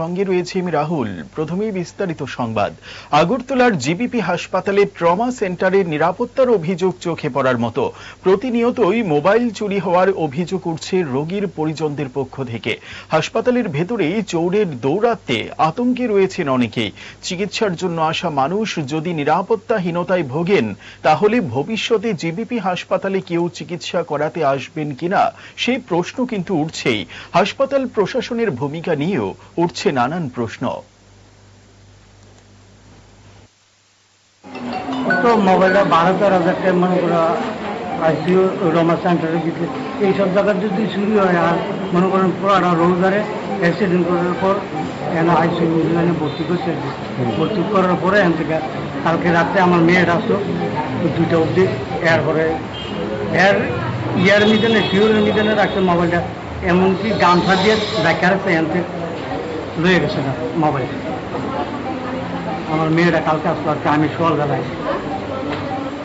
সঙ্গে রয়েছে আমি রাহুল। প্রথমেই বিস্তারিত সংবাদ। আগরতলার জিবিপি হাসপাতালে ট্রমা সেন্টারের নিরাপত্তার অভিযোগ চোখে পড়ার মতো। প্রতিনিয়তই মোবাইল চুরি হওয়ার অভিযোগ উঠছে রোগীর পরিজনদের পক্ষ থেকে। হাসপাতালের ভেতরেই চৌরের দৌরাত্মে আতঙ্কে রয়েছেন অনেকেই। চিকিৎসার জন্য আসা মানুষ যদি নিরাপত্তাহীনতায় ভোগেন, তাহলে ভবিষ্যতে জিবিপি হাসপাতালে কেউ চিকিৎসা করাতে আসবেন কিনা সেই প্রশ্ন কিন্তু উঠছেই। হাসপাতাল প্রশাসনের ভূমিকা নিয়েও উঠছে নানান প্রশ্ন। তো মোবাইলটা মনে করো রমা সেন্টারে জায়গায় যদি হয় আর মনে করেন পুরানো রোজগারে অ্যাক্সিডেন্ট করার পর ভর্তি করছে? ভর্তি করার পরে এখান থেকে কালকে রাত্রে আমার মেয়ের আসলো, দুইটা অবধি, এরপরে এর ইয়ার মিজানে শিওরের মিজানে রাখছে মোবাইলটা। এমনকি গান দিয়ে দেখা রাখছে এখান থেকে। লয়ে গেছে না মোবাইল। আমার মেয়েরা কালকে আসলো আজকে আমি সকালবেলায়